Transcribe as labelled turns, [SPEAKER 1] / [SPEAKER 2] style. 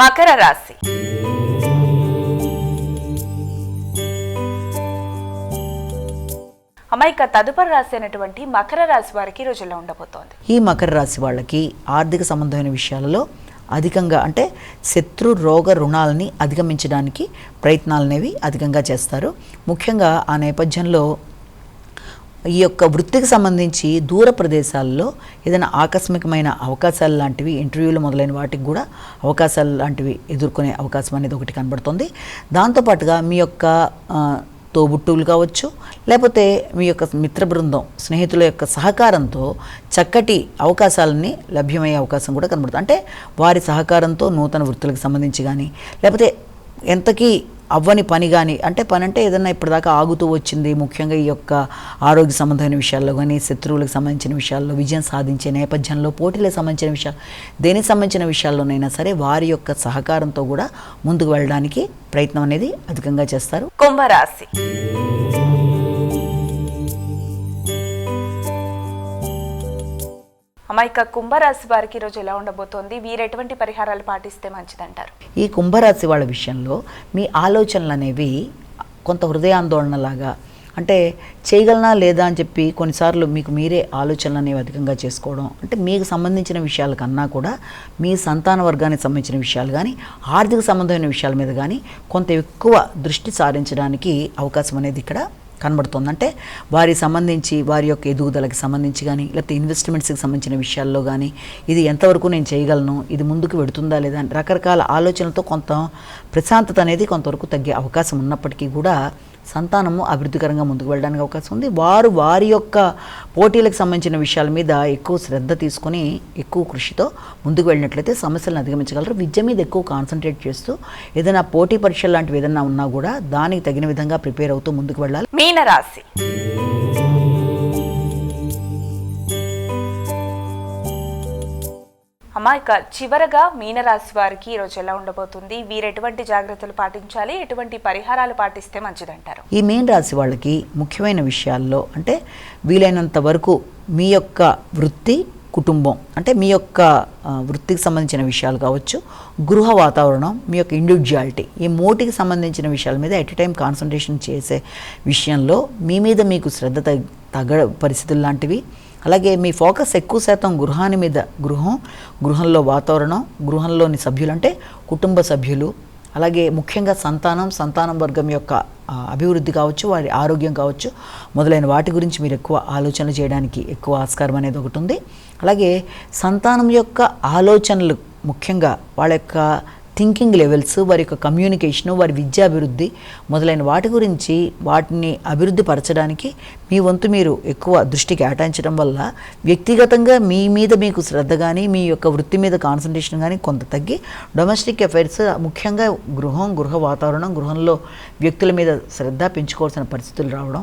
[SPEAKER 1] మకర రాశి. అమాయక తదుపరి రాశి అయినటువంటి మకర రాశి వారికి రోజుల్లో ఉండబోతోంది.
[SPEAKER 2] ఈ మకర రాశి వాళ్ళకి ఆర్థిక సంబంధమైన విషయాలలో అధికంగా అంటే శత్రు రోగ రుణాలని అధిగమించడానికి ప్రయత్నాలు అనేవి అధికంగా చేస్తారు. ముఖ్యంగా ఆ నేపథ్యంలో ఈ యొక్క వృత్తికి సంబంధించి దూర ప్రదేశాల్లో ఏదైనా ఆకస్మికమైన అవకాశాలు లాంటివి ఇంటర్వ్యూలు మొదలైన వాటికి కూడా అవకాశాలు లాంటివి ఎదుర్కొనే అవకాశం అనేది ఒకటి కనబడుతుంది. దాంతోపాటుగా మీ యొక్క తోబుట్టువులు కావచ్చు లేకపోతే మీ యొక్క మిత్ర బృందం స్నేహితుల యొక్క సహకారంతో చక్కటి అవకాశాలని లభ్యమయ్యే అవకాశం కూడా కనబడుతుంది. అంటే వారి సహకారంతో నూతన వృత్తులకు సంబంధించి కానీ లేకపోతే ఎంతకీ అవ్వని పని కానీ అంటే పని అంటే ఏదన్నా ఇప్పటిదాకా ఆగుతూ వచ్చింది ముఖ్యంగా ఈ యొక్క ఆరోగ్య సంబంధమైన విషయాల్లో కానీ శత్రువులకు సంబంధించిన విషయాల్లో విజయం సాధించే నేపథ్యంలో పోటీలకు సంబంధించిన విషయాలు దేనికి సంబంధించిన విషయాల్లోనైనా సరే వారి యొక్క సహకారంతో కూడా ముందుకు వెళ్ళడానికి ప్రయత్నం అనేది అధికంగా చేస్తారు.
[SPEAKER 1] కుంభరాశి. అమాయక కుంభరాశి వారికి ఈరోజు ఎలా ఉండబోతోంది? వీరు ఎటువంటి పరిహారాలు పాటిస్తే మంచిదంటారు?
[SPEAKER 2] ఈ కుంభరాశి వాళ్ళ విషయంలో మీ ఆలోచనలు అనేవి కొంత హృదయాందోళనలాగా అంటే చేయగలనా లేదా అని చెప్పి కొన్నిసార్లు మీకు మీరే ఆలోచనలు అనేవి అధికంగా చేసుకోవడం అంటే మీకు సంబంధించిన విషయాల కన్నా కూడా మీ సంతాన వర్గానికి సంబంధించిన విషయాలు కానీ ఆర్థిక సంబంధమైన విషయాల మీద కానీ కొంత ఎక్కువ దృష్టి సారించడానికి అవకాశం అనేది ఇక్కడ కనబడుతుంది. అంటే వారికి సంబంధించి వారి యొక్క ఎదుగుదలకి సంబంధించి కానీ లేకపోతే ఇన్వెస్ట్మెంట్స్కి సంబంధించిన విషయాల్లో కానీ ఇది ఎంతవరకు నేను చేయగలను ఇది ముందుకు వెడుతుందా లేదా అని రకరకాల ఆలోచనలతో కొంత ప్రశాంతత అనేది కొంతవరకు తగ్గే అవకాశం ఉన్నప్పటికీ కూడా సంతానము అభివృద్ధికరంగా ముందుకు వెళ్ళడానికి అవకాశం ఉంది. వారు వారి యొక్క పోటీలకు సంబంధించిన విషయాల మీద ఎక్కువ శ్రద్ధ తీసుకొని ఎక్కువ కృషితో ముందుకు వెళ్ళినట్లయితే సమస్యలను అధిగమించగలరు. విద్య మీద ఎక్కువ కాన్సన్ట్రేట్ చేస్తూ ఏదైనా పోటీ పరీక్షలు లాంటివి ఏదైనా ఉన్నా కూడా దానికి తగిన విధంగా ప్రిపేర్ అవుతూ ముందుకు వెళ్ళాలి.
[SPEAKER 1] మీనరాశి. అమ్మాయిక చివరగా మీనరాశి వారికి ఈరోజు ఎలా ఉండబోతుంది? వీరు ఎటువంటి జాగ్రత్తలు పాటించాలి? ఎటువంటి పరిహారాలు పాటిస్తే మంచిదంటారు?
[SPEAKER 2] ఈ మీనరాశి రాశి వాళ్ళకి ముఖ్యమైన విషయాల్లో అంటే వీలైనంత వరకు మీ యొక్క వృత్తి కుటుంబం అంటే మీ యొక్క వృత్తికి సంబంధించిన విషయాలు కావచ్చు గృహ వాతావరణం మీ యొక్క ఇండివిజువాలిటీ ఈ మోటికి సంబంధించిన విషయాల మీద ఎట్ టైం కాన్సన్ట్రేషన్ చేసే విషయంలో మీ మీద మీకు శ్రద్ధ తగ్గ పరిస్థితులు లాంటివి అలాగే మీ ఫోకస్ ఎక్కువ శాతం గృహాన్ని మీద గృహం గృహంలో వాతావరణం గృహంలోని సభ్యులు అంటే కుటుంబ సభ్యులు అలాగే ముఖ్యంగా సంతానం సంతానం వర్గం యొక్క అభివృద్ధి కావచ్చు వారి ఆరోగ్యం కావచ్చు మొదలైన వాటి గురించి మీరు ఎక్కువ ఆలోచనలు చేయడానికి ఎక్కువ ఆస్కారం అనేది ఒకటి ఉంది. అలాగే సంతానం యొక్క ఆలోచనలు ముఖ్యంగా వాళ్ళ యొక్క థింకింగ్ లెవెల్స్ వారి యొక్క కమ్యూనికేషను వారి విద్యాభివృద్ధి మొదలైన వాటి గురించి వాటిని అభివృద్ధి పరచడానికి మీ వంతు మీరు ఎక్కువ దృష్టి కేటాయించడం వల్ల వ్యక్తిగతంగా మీ మీద మీకు శ్రద్ధ కానీ మీ యొక్క వృత్తి మీద కాన్సన్ట్రేషన్ కానీ కొంత తగ్గి డొమెస్టిక్ అఫైర్స్ ముఖ్యంగా గృహం గృహ వాతావరణం గృహంలో వ్యక్తుల మీద శ్రద్ధ పెంచుకోవాల్సిన పరిస్థితులు రావడం